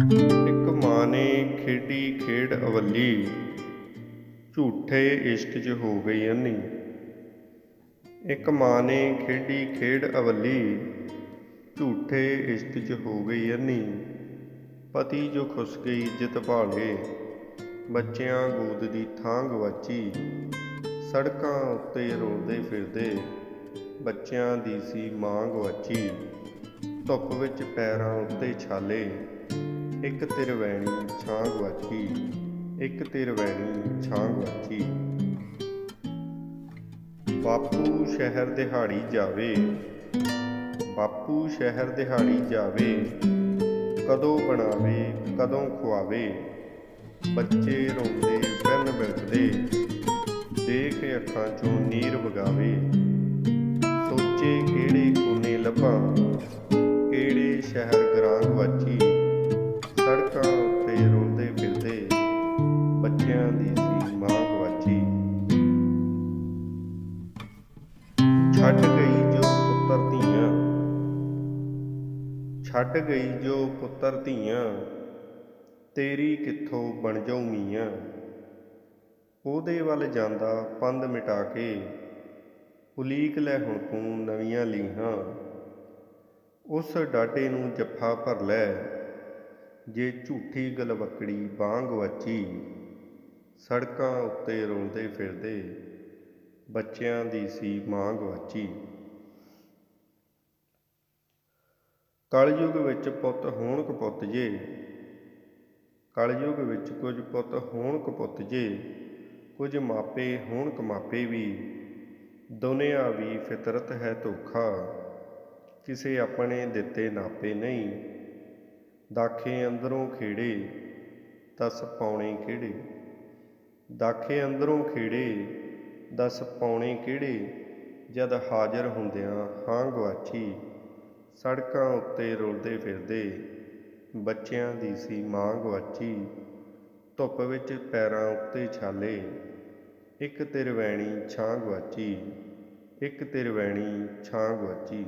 ਇੱਕ ਮਾਂ ਨੇ ਖੇਡੀ ਖੇਡ ਅਵੱਲੀ। ਝੂਠੇ ਇਸ਼ਕ 'ਚ ਹੋ ਗਈ ਅੰਨੀ। ਇੱਕ ਮਾਂ ਨੇ ਖੇਡੀ ਖੇਡ ਅਵੱਲੀ। ਝੂਠੇ ਇਸ਼ਕ 'ਚ ਹੋ ਗਈ ਅੰਨੀ। ਪਤੀ ਜੋ ਖੁਸ ਗਈ ਇੱਜ਼ਤ ਭਾਲੇ। ਬੱਚਿਆਂ ਗੋਦ ਦੀ ਥਾਂ ਗਵਾਚੀ ਸੜਕਾਂ ਉੱਤੇ ਰੋਲਦੇ ਫਿਰਦੇ। ਬੱਚਿਆਂ ਦੀ ਸੀ ਮਾਂ ਗਵਾਚੀ ਧੁੱਪ ਵਿੱਚ ਪੈਰਾਂ ਉੱਤੇ ਛਾਲੇ। ਇੱਕ ਤਿਰਵੈਣੀ ਛਾਂ ਗਵਾਚੀ ਇੱਕ ਤਿਰਵੈਣੀ ਛਾਂ ਗਵਾਚੀ ਬਾਪੂ ਸ਼ਹਿਰ ਦਿਹਾੜੀ ਜਾਵੇ, ਬਾਪੂ ਸ਼ਹਿਰ ਦਿਹਾੜੀ ਜਾਵੇ, ਕਦੋਂ ਬਣਾਵੇ, ਕਦੋਂ ਖਵਾਵੇ ਬੱਚੇ ਰੋਂਦੇ ਫਿਰਨ ਬਿਲਕਦੇ ਦੇਖ ਅੱਖਾਂ ਚੋਂ ਨੀਰ ਵਗਾਵੇ। ਸੋਚੇ ਕਿਹੜੇ ਕੋਨੇ ਲੱਭਾਂ, ਕਿਹੜੇ ਸ਼ਹਿਰ ਗਰਾਂ ਗਵਾਚੀ ਛੱਡ ਗਈ ਜੋ ਪੁੱਤਰ ਧੀਆਂ। ਛੱਡ ਗਈ ਜੋ ਪੁੱਤਰ ਧੀਆਂ, ਤੇਰੀ ਕਿੱਥੋਂ ਬਣ ਜਾਉ ਮੀਆਂ ਉਹਦੇ ਵੱਲ ਜਾਂਦਾ ਪੰਧ ਮਿਟਾ ਕੇ, ਉਲੀਕ ਲੈ ਹੁਣ ਤੂੰ ਨਵੀਆਂ ਲੀਹਾਂ। ਉਸ ਡਾਡੇ ਨੂੰ ਜੱਫਾ ਭਰ ਲੈ, ਜੇ ਝੂਠੀ ਗਲਵਕੜੀ ਬਾਂਗ ਵਚੀ, ਸੜਕਾਂ ਉੱਤੇ ਰੋਲਦੇ ਫਿਰਦੇ। ਬੱਚਿਆਂ ਦੀ ਸੀ ਮਾਂ ਗਵਾਚੀ ਕਲਯੁਗ ਵਿੱਚ ਪੁੱਤ ਹੋਣ ਕਪੁੱਤ ਜੇ। ਕਲਯੁਗ ਵਿੱਚ ਕੁਝ ਪੁੱਤ ਹੋਣ ਕਪੁੱਤ ਜੇ। ਕੁਝ ਮਾਪੇ ਹੋਣ ਕਮਾਪੇ ਵੀ। ਦੁਨਿਆ ਵੀ ਫਿਤਰਤ ਹੈ ਧੋਖਾ। ਕਿਸੇ ਆਪਣੇ ਦਿੱਤੇ ਨਾਪੇ ਨਹੀਂ। ਦਾਖੇ ਅੰਦਰੋਂ ਖੇੜੇ, ਤਸ ਪਾਉਣੇ ਕਿਹੜੇ? ਦਾਖੇ ਅੰਦਰੋਂ ਖੇੜੇ ਦਸ ਪਾਉਣੇ ਕਿਹੜੇ? ਜਦ ਹਾਜ਼ਰ ਹੁੰਦਿਆਂ ਹਾਂ ਗਵਾਚੀ ਸੜਕਾਂ ਉੱਤੇ ਰੁਲਦੇ ਫਿਰਦੇ। ਬੱਚਿਆਂ ਦੀ ਸੀ ਮਾਂ ਗਵਾਚੀ ਧੁੱਪ ਵਿੱਚ ਪੈਰਾਂ ਉੱਤੇ ਛਾਲੇ। ਇੱਕ ਤਿਰਵੈਣੀ ਛਾਂ ਗਵਾਚੀ ਇੱਕ ਤਿਰਵੈਣੀ ਛਾਂ ਗਵਾਚੀ